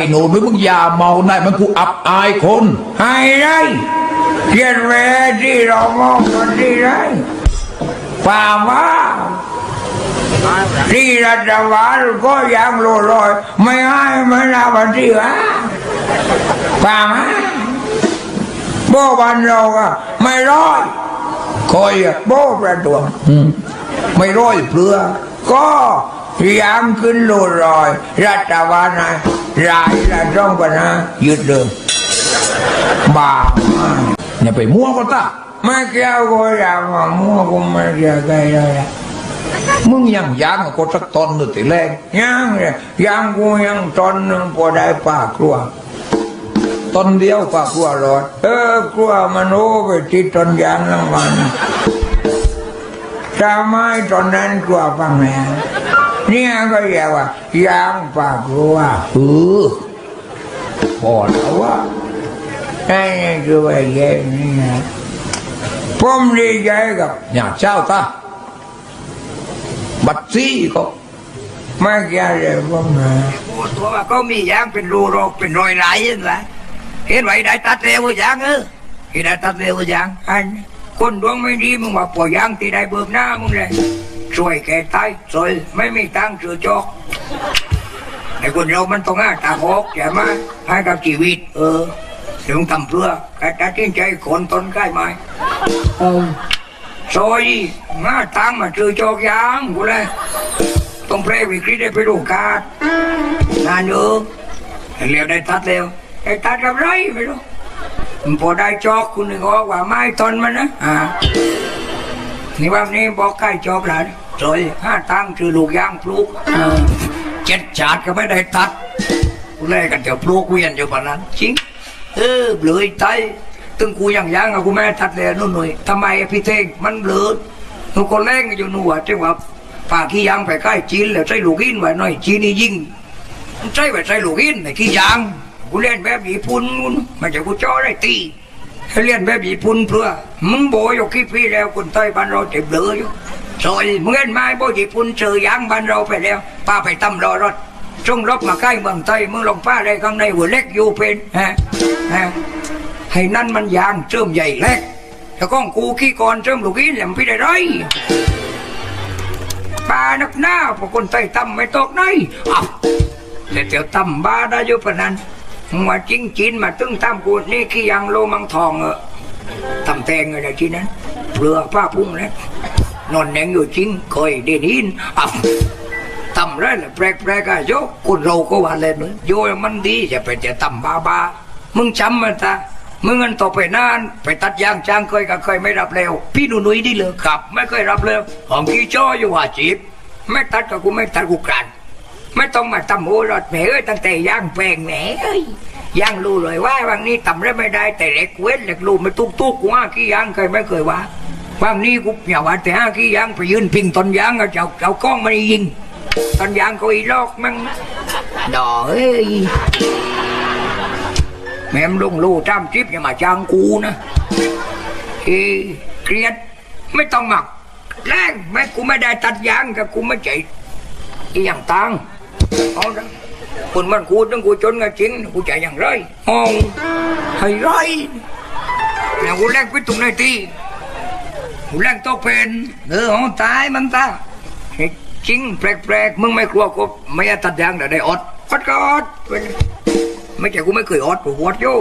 ไอ้หนูนึกมึงอย่าเมาได้มันกูอับอายคนให้ได้เขียนแม่ที่เรามองกันที่ไรป่าว่าที่รัฐบาลก็ยังโลลอย ไม่ให้ไม่นาบันที่วะป่ามาโบบันเราก็ไม่ร้อยคอยโบประดวงไม่ร้อยเปลือก็ยังขึ้นโลลอย รัฐบาลนะ รายละจ้องกันนะยึดเลยบ้าอย่าไปมั่วก็ตาไม่เกี่ยวกับอย่างมั่วกูไม่เกี่ยวกับอะไรมึงยังยางกับกด สักตอนหนึ่งทีแรกยังเลยยังกูยังตอนหนึ่งพอได้ป้ากลัวตอนเดียวก็กลัวรอดเออกลัวมันโอ้ไปติดตอนยางรางวัลทำไมตอนนั้นกลัวฟังแม่เนี่ยก็เรียกว่ายางป้ากลัวเออพอแล้วว่านั่นคือว่าแย่นี่นะผมดีใจกับอย่าเจ้าตาบัตรซี่ก็ไม่เกี่ยวเลยผมนะพูดตัวว่าก็มียางเป็นรูโรคเป็นรอยไหลนั่นแหละเห็นไว้ได้ตัดเร็วยางเออเห็นได้ตัดเร็วยางอันคนดวงไม่ดีมึงว่าปล่อยยางที่ได้เบิกหน้ามึงเลย ช่วยแกตายสวยไม่มีตังค์ซื้อจอกไอ้คนเรามันต้องหาตาหกใช่ไหมให้กับชีวิต เออเดี๋ยวมึงทำเพื่อแกตัดสินใจคนตนใกล้ไหมเออซอยหาตังค์มาซื้อจอกยางกูเลยต้องเพลวิกฤตได้ไปดูกาดนานเยอะเร็วได้ตัดเร็วไอ้ตัดกับไรไม่รู้พอได้จอกคุณนึกออกว่าไม้ตนมันนะอ่า นี่วันนี้บอกใกล้จบแล้วสวยห้าตั้งคือลูกยางปลูกเจ็ดจาดก็ไม่ได้ตัดกูแลกันจะปลูกเวียนอยู่ปานนั้นจริงเออเบลยไตตึงกูยังยังอะกูแม่ตัดเลยนู่นหน่อยทำไมพี่เท่งมันเบลอหนูก็แรงอยู่หนูอะจังว่าป่าขี้ยางไปใกล้จีนแล้วใส่ลูกอินไว้หน่อยจีนนี่ยิ่งใช่แบบใช่ลูกอินในขี้ยางกูเล่นแบบญี่ปุ่นกูนะไมันจะกูจ่อได้ตี เล่นแบบญี่ปุ่นเพื่อมึงโบอยู่กี่ปีแล้วคนไทยบ้านเราเจ็บเบลออยู่ซอยเมึงเห็นไหมโบญี่ปุ่นเจอยางบ้านเราไปแล้วป้าไปตำรอรถจงรบมาใกล้เมืองไทยมึงลงป้าได้ข้างในหัวเล็กอยู่เป็นฮะฮะให้นั่นมันยางเจิมใหญ่เล็กแต่ก้องกูขี้ก่อนเจิมลูกอินแหลมพี่ได้ไรป้านักหน้าพวกคนไทยตำไม่ตกไหนอะแต่เดี๋ยวตำบ้าได้อยุปนั้น มาจริงจีนมาตึ้งตำกูนี่ขี้ยังโลมังทองเออตำแตงอะไรที่นั้นเรือผ้าพุ่งแล้วนอนแหนงอยู่จริงเคยเด่นหินอะตำไรแหละแปลกแปลกอะโยคนเราก็ว่าเล่นเลยโยมันดีจะไปจะตำบาบามึงจำมันตามึงเงินต่อไปนาน ไปตัดยางจ้างเคยก็เคยไม่รับแล้วพี่หนูนุ้ยดีเลยครับ ไม่เคยรับเลยของขี้จ้ออยู่ว่าจีบไม่ตัดก็กูไม่ตัดกูกรัน ไม่ต้องมาตำหัวรถแหมเอ้ยตั้งแต่ย่างแปลงแหมเอ้ยย่างรู้เลยว่าวันนี้ตำได้ไม่ได้ แต่เล็กเว้นเล็กรูไม่ตุกตุกกูห้าขี้ย่างเคยไม่เคยว่าวันนี้กูอย่าว่าแต่ห้าขี้ย่างไปยืนพิงต้นย่างก็เจ้าเจ้ากล้องมันยิงต้นย่างก็อีลอกมั่งดอเอ้ยแม่มลุงลูจ้ำจิ๊บอย่ามาจ้างกูนะเอ้เครียดไม่ต้องหมักแรงแม่กูไม่ได้ตัดยางกับกูไม่ใจอีอย่างตัง เอาละคนมันกูต้องกูจนกันจริงกูจะอย่างไรห้องให้ไรแล้วกูแลกไปตรงไหนทีกูแลกโตเป็นเออห้องตายมันตาเฮ้จริงแปลกๆมึงไม่กลัวกูไม่ตัดยางแต่ได้อดอดก็อดไม่ใช่กูไม่เคยอดกูอดอยู่